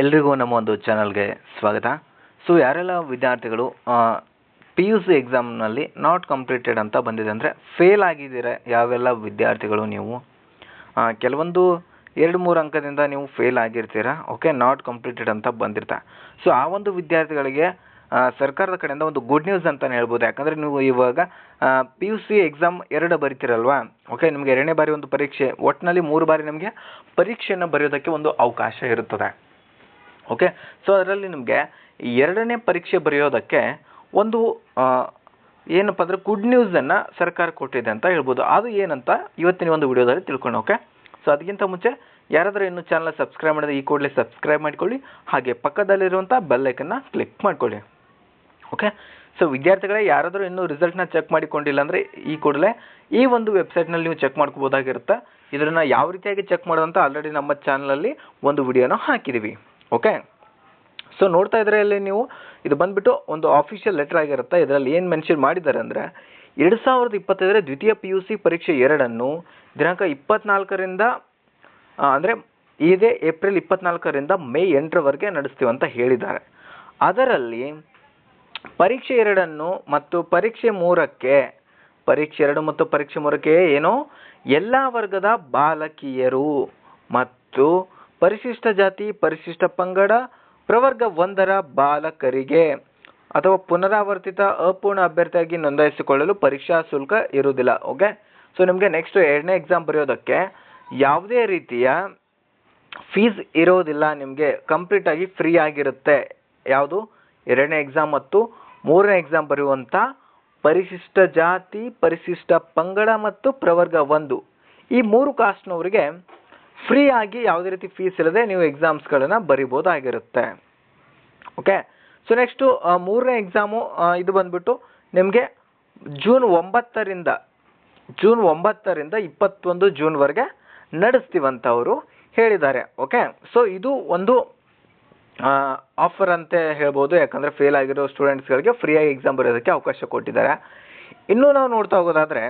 ಎಲ್ರಿಗೂ ನಮ್ಮ ಒಂದು ಚಾನಲ್ಗೆ ಸ್ವಾಗತ. ಸೊ ಯಾರೆಲ್ಲ ವಿದ್ಯಾರ್ಥಿಗಳು ಪಿ ಯು ಸಿ ಎಕ್ಸಾಮ್ನಲ್ಲಿ ನಾಟ್ ಕಂಪ್ಲೀಟೆಡ್ ಅಂತ ಬಂದಿದೆ ಅಂದರೆ ಫೇಲ್ ಆಗಿದ್ದೀರ ಯಾವೆಲ್ಲ ವಿದ್ಯಾರ್ಥಿಗಳು ನೀವು? ಕೆಲವೊಂದು ಎರಡು ಮೂರು ಅಂಕದಿಂದ ನೀವು ಫೇಲ್ ಆಗಿರ್ತೀರಾ? ಓಕೆ ನಾಟ್ ಕಂಪ್ಲೀಟೆಡ್ ಅಂತ ಬಂದಿರ್ತಾ. ಸೊ ಆ ಒಂದು ವಿದ್ಯಾರ್ಥಿಗಳಿಗೆ ಸರ್ಕಾರದ ಕಡೆಯಿಂದ ಒಂದು ಗುಡ್ ನ್ಯೂಸ್ ಅಂತ ಹೇಳ್ಬೋದು. ಯಾಕಂದರೆ ನೀವು ಇವಾಗ ಪಿ ಯು ಸಿ ಎಕ್ಸಾಮ್ ಎರಡು ಬರಿತೀರಲ್ವಾ? ಓಕೆ ನಿಮಗೆ ಎರಡನೇ ಬಾರಿ ಒಂದು ಪರೀಕ್ಷೆ ಒಟ್ಟಿನಲ್ಲಿ ಮೂರು ಬಾರಿ ನಿಮಗೆ ಪರೀಕ್ಷೆಯನ್ನು ಬರೆಯೋದಕ್ಕೆ ಒಂದು ಅವಕಾಶ ಇರುತ್ತದೆ. ಓಕೆ ಸೊ ಅದರಲ್ಲಿ ನಿಮಗೆ ಎರಡನೇ ಪರೀಕ್ಷೆ ಬರೆಯೋದಕ್ಕೆ ಒಂದು ಏನಪ್ಪ ಅಂದರೆ ಗುಡ್ ನ್ಯೂಸನ್ನು ಸರ್ಕಾರ ಕೊಟ್ಟಿದೆ ಅಂತ ಹೇಳ್ಬೋದು. ಅದು ಏನಂತ ಇವತ್ತಿನ ಒಂದು ವಿಡಿಯೋದಲ್ಲಿ ತಿಳ್ಕೊಂಡು ಓಕೆ ಸೊ ಅದಕ್ಕಿಂತ ಮುಂಚೆ ಯಾರಾದರೂ ಇನ್ನೂ ಚಾನಲ್ ಸಬ್ಸ್ಕ್ರೈಬ್ ಮಾಡಿದ್ರೆ ಈ ಕೂಡಲೇ ಸಬ್ಸ್ಕ್ರೈಬ್ ಮಾಡ್ಕೊಳ್ಳಿ. ಹಾಗೆ ಪಕ್ಕದಲ್ಲಿರುವಂಥ ಬೆಲ್ಲೈಕನ್ನು ಕ್ಲಿಕ್ ಮಾಡ್ಕೊಳ್ಳಿ ಓಕೆ ಸೊ ವಿದ್ಯಾರ್ಥಿಗಳೇ, ಯಾರಾದರೂ ಇನ್ನೂ ರಿಸಲ್ಟ್ನ ಚೆಕ್ ಮಾಡಿಕೊಂಡಿಲ್ಲ ಅಂದರೆ ಈ ಕೂಡಲೇ ಈ ಒಂದು ವೆಬ್ಸೈಟ್ನಲ್ಲಿ ನೀವು ಚೆಕ್ ಮಾಡ್ಕೋಬೋದಾಗಿರುತ್ತೆ. ಇದನ್ನು ಯಾವ ರೀತಿಯಾಗಿ ಚೆಕ್ ಮಾಡೋದಂತ ಆಲ್ರೆಡಿ ನಮ್ಮ ಚಾನಲಲ್ಲಿ ಒಂದು ವಿಡಿಯೋನ ಹಾಕಿದ್ದೀವಿ ಓಕೆ ಸೊ ನೋಡ್ತಾ ಇದ್ರೆ ಇಲ್ಲಿ ನೀವು ಇದು ಬಂದ್ಬಿಟ್ಟು ಒಂದು ಆಫೀಷಿಯಲ್ ಲೆಟರ್ ಆಗಿರುತ್ತೆ. ಇದರಲ್ಲಿ ಏನು ಮೆನ್ಷನ್ ಮಾಡಿದ್ದಾರೆ ಅಂದರೆ, ಎರಡು ಸಾವಿರದ ಇಪ್ಪತ್ತೈದರ ದ್ವಿತೀಯ ಪಿ ಯು ಸಿ ಪರೀಕ್ಷೆ ಎರಡನ್ನು ದಿನಾಂಕ ಇಪ್ಪತ್ನಾಲ್ಕರಿಂದ ಅಂದರೆ ಇದೇ ಏಪ್ರಿಲ್ ಇಪ್ಪತ್ನಾಲ್ಕರಿಂದ ಮೇ ಎಂಟರವರೆಗೆ ನಡೆಸ್ತೀವಿ ಅಂತ ಹೇಳಿದ್ದಾರೆ. ಅದರಲ್ಲಿ ಪರೀಕ್ಷೆ ಎರಡನ್ನು ಮತ್ತು ಪರೀಕ್ಷೆ ಮೂರಕ್ಕೆ, ಪರೀಕ್ಷೆ ಎರಡು ಮತ್ತು ಪರೀಕ್ಷೆ ಮೂರಕ್ಕೆ ಏನೋ ಎಲ್ಲ ವರ್ಗದ ಬಾಲಕಿಯರು ಮತ್ತು ಪರಿಶಿಷ್ಟ ಜಾತಿ, ಪರಿಶಿಷ್ಟ ಪಂಗಡ, ಪ್ರವರ್ಗ ಒಂದರ ಬಾಲಕರಿಗೆ ಅಥವಾ ಪುನರಾವರ್ತಿತ ಅಪೂರ್ಣ ಅಭ್ಯರ್ಥಿಯಾಗಿ ನೋಂದಾಯಿಸಿಕೊಳ್ಳಲು ಪರೀಕ್ಷಾ ಶುಲ್ಕ ಇರುವುದಿಲ್ಲ ಓಕೆ ಸೊ ನಿಮಗೆ ನೆಕ್ಸ್ಟ್ ಎರಡನೇ ಎಕ್ಸಾಮ್ ಬರೆಯೋದಕ್ಕೆ ಯಾವುದೇ ರೀತಿಯ ಫೀಸ್ ಇರೋದಿಲ್ಲ, ನಿಮಗೆ ಕಂಪ್ಲೀಟ್ ಆಗಿ ಫ್ರೀ ಆಗಿರುತ್ತೆ. ಯಾವುದು? ಎರಡನೇ ಎಕ್ಸಾಮ್ ಮತ್ತು ಮೂರನೇ ಎಕ್ಸಾಮ್ ಬರೆಯುವಂಥ ಪರಿಶಿಷ್ಟ ಜಾತಿ, ಪರಿಶಿಷ್ಟ ಪಂಗಡ ಮತ್ತು ಪ್ರವರ್ಗ ಒಂದು. ಈ ಮೂರು ಕಾಸ್ಟ್ನವರಿಗೆ ಫ್ರೀ ಆಗಿ ಯಾವುದೇ ರೀತಿ ಫೀಸ್ ಇಲ್ಲದೆ ನೀವು ಎಕ್ಸಾಮ್ಸ್ಗಳನ್ನು ಬರಿಬೋದಾಗಿರುತ್ತೆ ಓಕೆ ಸೊ ನೆಕ್ಸ್ಟು ಮೂರನೇ ಎಕ್ಸಾಮು ಇದು ಬಂದ್ಬಿಟ್ಟು ನಿಮಗೆ ಜೂನ್ ಒಂಬತ್ತರಿಂದ ಜೂನ್ ಒಂಬತ್ತರಿಂದ ಇಪ್ಪತ್ತೊಂದು ಜೂನ್ವರೆಗೆ ನಡೆಸ್ತೀವಂತ ಅವರು ಹೇಳಿದ್ದಾರೆ. ಓಕೆ ಸೊ ಇದು ಒಂದು ಆಫರ್ ಅಂತ ಹೇಳ್ಬೋದು. ಯಾಕಂದರೆ ಫೇಲ್ ಆಗಿರೋ ಸ್ಟೂಡೆಂಟ್ಸ್ಗಳಿಗೆ ಫ್ರೀಯಾಗಿ ಎಕ್ಸಾಮ್ ಬರೆಯೋದಕ್ಕೆ ಅವಕಾಶ ಕೊಟ್ಟಿದ್ದಾರೆ. ಇನ್ನೂ ನಾವು ನೋಡ್ತಾ ಹೋಗೋದಾದರೆ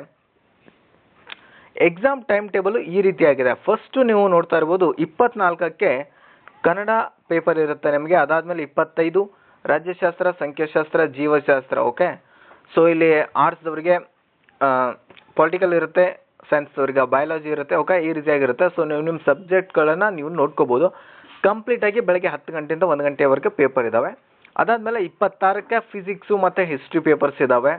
ಎಕ್ಸಾಮ್ ಟೈಮ್ ಟೇಬಲ್ ಈ ರೀತಿಯಾಗಿದೆ. ಫಸ್ಟು ನೀವು ನೋಡ್ತಾ ಇರ್ಬೋದು ಇಪ್ಪತ್ನಾಲ್ಕಕ್ಕೆ ಕನ್ನಡ ಪೇಪರ್ ಇರುತ್ತೆ ನಿಮಗೆ. ಅದಾದ್ಮೇಲೆ ಇಪ್ಪತ್ತೈದು ರಾಜ್ಯಶಾಸ್ತ್ರ, ಸಂಖ್ಯಾಶಾಸ್ತ್ರ, ಜೀವಶಾಸ್ತ್ರ ಓಕೆ ಸೊ ಇಲ್ಲಿ ಆರ್ಟ್ಸ್ದವರಿಗೆ ಪೊಲಿಟಿಕಲ್ ಇರುತ್ತೆ ಸೈನ್ಸ್ದವ್ರಿಗೆ ಬಯಾಲಜಿ ಇರುತ್ತೆ ಓಕೆ ಈ ರೀತಿಯಾಗಿರುತ್ತೆ. ಸೊ ನೀವು ನಿಮ್ಮ ಸಬ್ಜೆಕ್ಟ್ಗಳನ್ನು ನೀವು ನೋಡ್ಕೋಬೋದು. ಕಂಪ್ಲೀಟಾಗಿ ಬೆಳಗ್ಗೆ ಹತ್ತು ಗಂಟೆಯಿಂದ ಒಂದು ಗಂಟೆವರೆಗೆ ಪೇಪರ್ ಇದ್ದಾವೆ ಅದಾದಮೇಲೆ ಇಪ್ಪತ್ತಾರಕ್ಕೆ ಫಿಸಿಕ್ಸು ಮತ್ತು ಹಿಸ್ಟ್ರಿ ಪೇಪರ್ಸ್ ಇದ್ದಾವೆ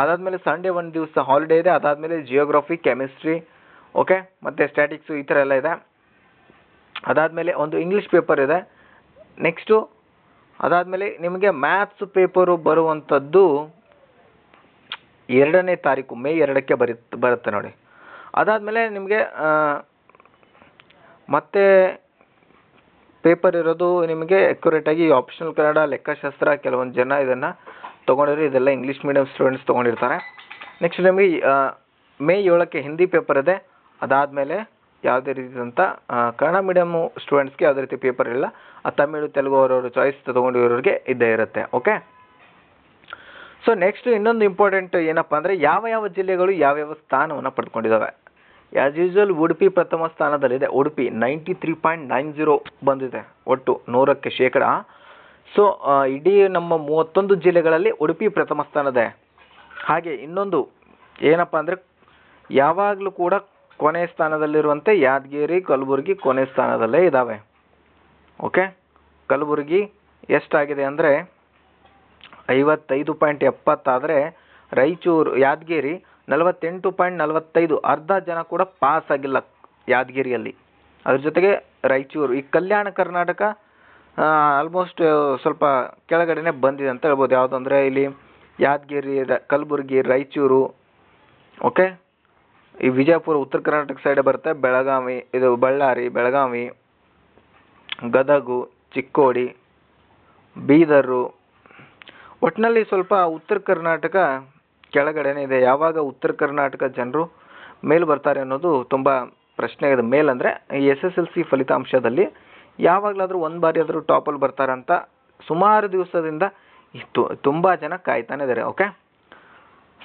ಅದಾದಮೇಲೆ ಸಂಡೇ ಒಂದು ದಿವಸ ಹಾಲಿಡೇ ಇದೆ, ಅದಾದಮೇಲೆ ಜಿಯೋಗ್ರಫಿ ಕೆಮಿಸ್ಟ್ರಿ ಓಕೆ ಮತ್ತು ಸ್ಟ್ಯಾಟಿಕ್ಸು ಈ ಥರ ಎಲ್ಲ ಇದೆ. ಅದಾದಮೇಲೆ ಒಂದು ಇಂಗ್ಲೀಷ್ ಪೇಪರ್ ಇದೆ. ನೆಕ್ಸ್ಟು ಅದಾದಮೇಲೆ ನಿಮಗೆ ಮ್ಯಾಥ್ಸ್ ಪೇಪರು ಬರುವಂಥದ್ದು ಎರಡನೇ ತಾರೀಕು ಮೇ ಎರಡಕ್ಕೆ ಬರಿ ಬರುತ್ತೆ ನೋಡಿ. ಅದಾದಮೇಲೆ ನಿಮಗೆ ಮತ್ತೆ ಪೇಪರ್ ಇರೋದು ನಿಮಗೆ ಅಕ್ಯುರೇಟಾಗಿ ಆಪ್ಷನಲ್ ಕನ್ನಡ, ಲೆಕ್ಕಶಾಸ್ತ್ರ, ಕೆಲವೊಂದು ಜನ ಇದನ್ನು ತೊಗೊಂಡಿದ್ರೆ ಇದೆಲ್ಲ ಇಂಗ್ಲೀಷ್ ಮೀಡಿಯಂ ಸ್ಟೂಡೆಂಟ್ಸ್ ತೊಗೊಂಡಿರ್ತಾರೆ. ನೆಕ್ಸ್ಟ್ ನಿಮಗೆ ಮೇ ಏಳಕ್ಕೆ ಹಿಂದಿ ಪೇಪರ್ ಇದೆ. ಅದಾದಮೇಲೆ ಯಾವುದೇ ರೀತಿಯಾದಂಥ ಕನ್ನಡ ಮೀಡಿಯಮ್ಮು ಸ್ಟೂಡೆಂಟ್ಸ್ಗೆ ಯಾವುದೇ ರೀತಿ ಪೇಪರ್ ಇಲ್ಲ. ಆ, ತಮಿಳು, ತೆಲುಗು ಅವರವ್ರ ಚಾಯ್ಸ್ ತೊಗೊಂಡಿರೋರಿಗೆ ಇದ್ದೇ ಇರುತ್ತೆ. ಓಕೆ ಸೊ ನೆಕ್ಸ್ಟ್ ಇನ್ನೊಂದು ಇಂಪಾರ್ಟೆಂಟ್ ಏನಪ್ಪ ಅಂದರೆ ಯಾವ ಯಾವ ಜಿಲ್ಲೆಗಳು ಯಾವ್ಯಾವ ಸ್ಥಾನವನ್ನು ಪಡ್ಕೊಂಡಿದ್ದಾವೆ ಆ್ಯಸ್ ಯೂಶುವಲ್ ಉಡುಪಿ ಪ್ರಥಮ ಸ್ಥಾನದಲ್ಲಿದೆ. Udupi ninety three point nine zero ಬಂದಿದೆ. ಒಟ್ಟು ನೂರಕ್ಕೆ ಶೇಕಡ ಸೊ ಇಡೀ ನಮ್ಮ ಮೂವತ್ತೊಂದು ಜಿಲ್ಲೆಗಳಲ್ಲಿ ಉಡುಪಿ ಪ್ರಥಮ ಸ್ಥಾನದ ಹಾಗೆ ಇನ್ನೊಂದು ಏನಪ್ಪ ಅಂದರೆ ಯಾವಾಗಲೂ ಕೂಡ ಕೊನೆ ಸ್ಥಾನದಲ್ಲಿರುವಂತೆ ಯಾದಗಿರಿ, ಕಲಬುರಗಿ ಕೊನೆ ಸ್ಥಾನದಲ್ಲೇ ಇದ್ದಾವೆ ಓಕೆ ಕಲಬುರಗಿ ಎಷ್ಟಾಗಿದೆ ಅಂದರೆ ಐವತ್ತೈದು ಪಾಯಿಂಟ್ ಎಪ್ಪತ್ತಾದರೆ ರಾಯಚೂರು, ಯಾದಗಿರಿ ನಲವತ್ತೆಂಟು ಪಾಯಿಂಟ್ ನಲವತ್ತೈದು ಅರ್ಧ ಜನ ಕೂಡ ಪಾಸ್ ಆಗಿಲ್ಲ ಯಾದಗಿರಿಯಲ್ಲಿ. ಅದ್ರ ಜೊತೆಗೆ ರಾಯಚೂರು ಈ ಕಲ್ಯಾಣ ಕರ್ನಾಟಕ ಆಲ್ಮೋಸ್ಟ್ ಸ್ವಲ್ಪ ಕೆಳಗಡೆನೆ ಬಂದಿದೆ ಅಂತ ಹೇಳ್ಬೋದು. ಯಾವುದಂದ್ರೆ ಇಲ್ಲಿ ಯಾದಗಿರಿ ಕಲಬುರಗಿ, ರಾಯಚೂರು ಓಕೆ ಈ ವಿಜಯಪುರ, ಉತ್ತರ ಕರ್ನಾಟಕ ಸೈಡ್ ಬರುತ್ತೆ. ಬೆಳಗಾವಿ, ಇದು ಬಳ್ಳಾರಿ, ಬೆಳಗಾವಿ, ಗದಗು, ಚಿಕ್ಕೋಡಿ, ಬೀದರು. ಒಟ್ಟಿನಲ್ಲಿ ಸ್ವಲ್ಪ ಉತ್ತರ ಕರ್ನಾಟಕ ಕೆಳಗಡೆನೇ ಇದೆ. ಯಾವಾಗ ಉತ್ತರ ಕರ್ನಾಟಕ ಜನರು ಮೇಲೆ ಬರ್ತಾರೆ ಅನ್ನೋದು ತುಂಬ ಪ್ರಶ್ನೆ ಇದೆ. ಮೇಲ್ ಅಂದರೆ ಎಸ್ ಎಸ್ ಎಲ್ ಸಿ ಫಲಿತಾಂಶದಲ್ಲಿ ಯಾವಾಗಲಾದರೂ ಒಂದು ಬಾರಿ ಆದರೂ ಟಾಪಲ್ಲಿ ಬರ್ತಾರಂತ ಸುಮಾರು ದಿವಸದಿಂದ ಇತ್ತು. ತುಂಬ ಜನ ಕಾಯ್ತಾನೆ ಇದ್ದಾರೆ ಓಕೆ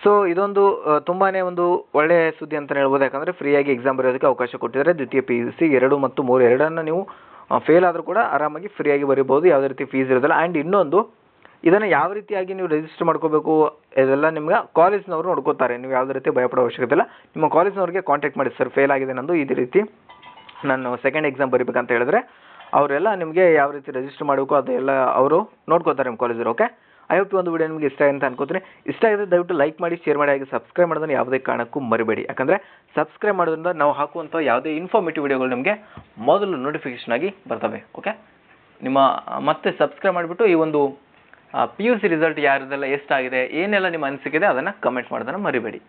ಸೊ ಇದೊಂದು ತುಂಬಾನೇ ಒಂದು ಒಳ್ಳೆಯ ಸುದ್ದಿ ಅಂತಲೇ ಹೇಳ್ಬೋದು. ಯಾಕಂದರೆ ಫ್ರೀಯಾಗಿ ಎಕ್ಸಾಮ್ ಬರೆಯೋದಕ್ಕೆ ಅವಕಾಶ ಕೊಟ್ಟಿದ್ದಾರೆ. ದ್ವಿತೀಯ ಪಿ ಯು ಸಿ ಎರಡು ಮತ್ತು ಮೂರು ಎರಡನ್ನು ನೀವು ಫೇಲ್ ಆದರೂ ಕೂಡ ಆರಾಮಾಗಿ ಫ್ರೀಯಾಗಿ ಬರೀಬೋದು. ಯಾವುದೇ ರೀತಿ ಫೀಸ್ ಇರೋದಿಲ್ಲ. ಆ್ಯಂಡ್ ಇನ್ನೊಂದು, ಇದನ್ನು ಯಾವ ರೀತಿಯಾಗಿ ನೀವು ರಿಜಿಸ್ಟರ್ ಮಾಡ್ಕೋಬೇಕು ಇದೆಲ್ಲ ನಿಮ್ಗೆ ಕಾಲೇಜ್ನವರು ನೋಡ್ಕೋತಾರೆ. ನೀವು ಯಾವುದೇ ರೀತಿ ಭಯಪಡೋ ಅವಶ್ಯಕತೆ ಇಲ್ಲ. ನಿಮ್ಮ ಕಾಲೇಜ್ನವ್ರಿಗೆ ಕಾಂಟ್ಯಾಕ್ಟ್ ಮಾಡಿ ಸರ್ ಫೇಲ್ ಆಗಿದೆ ನಂದು. ಇದೇ ರೀತಿ ನಾನು ಸೆಕೆಂಡ್ ಎಕ್ಸಾಮ್ ಬರೀಬೇಕಂತ ಹೇಳಿದ್ರೆ ಅವರೆಲ್ಲ ನಿಮಗೆ ಯಾವ ರೀತಿ ರಿಜಿಸ್ಟರ್ ಮಾಡಬೇಕು ಅದೆಲ್ಲ ಅವರು ನೋಡ್ಕೋತಾರೆ ನಿಮ್ಮ ಕಾಲೇಜಲ್ಲಿ ಓಕೆ ಐ ಹೋಪ್ ಒಂದು ವಿಡಿಯೋ ನಿಮಗೆ ಇಷ್ಟ ಅಂತ ಅನ್ಕೋತೀನಿ. ಇಷ್ಟ ಆಗಿದ್ರೆ ದಯವಿಟ್ಟು ಲೈಕ್ ಮಾಡಿ ಶೇರ್ ಮಾಡಿ, ಹಾಗೆ ಸಬ್ಸ್ಕ್ರೈಬ್ ಮಾಡೋದನ್ನು ಯಾವುದೇ ಕಾರಣಕ್ಕೂ ಮರಿಬೇಡಿ. ಯಾಕಂದರೆ ಸಬ್ಸ್ಕ್ರೈಬ್ ಮಾಡೋದ್ರಿಂದ ನಾವು ಹಾಕುವಂಥ ಯಾವುದೇ ಇನ್ಫಾರ್ಮೇಟಿವ್ ವಿಡಿಯೋಗಳು ನಿಮಗೆ ಮೊದಲು ನೋಟಿಫಿಕೇಶನ್ ಆಗಿ ಬರ್ತವೆ ಓಕೆ ನಿಮ್ಮ, ಮತ್ತೆ ಸಬ್ಸ್ಕ್ರೈಬ್ ಮಾಡಿಬಿಟ್ಟು ಈ ಒಂದು ಪಿ ಯು ಸಿ ರಿಸಲ್ಟ್ ಯಾರದೆಲ್ಲ ಎಷ್ಟಾಗಿದೆ, ಏನೆಲ್ಲ ನಿಮ್ಮ ಅನಿಸಿಕೆ ಇದೆ ಅದನ್ನು ಕಮೆಂಟ್ ಮಾಡೋದನ್ನು ಮರಿಬೇಡಿ.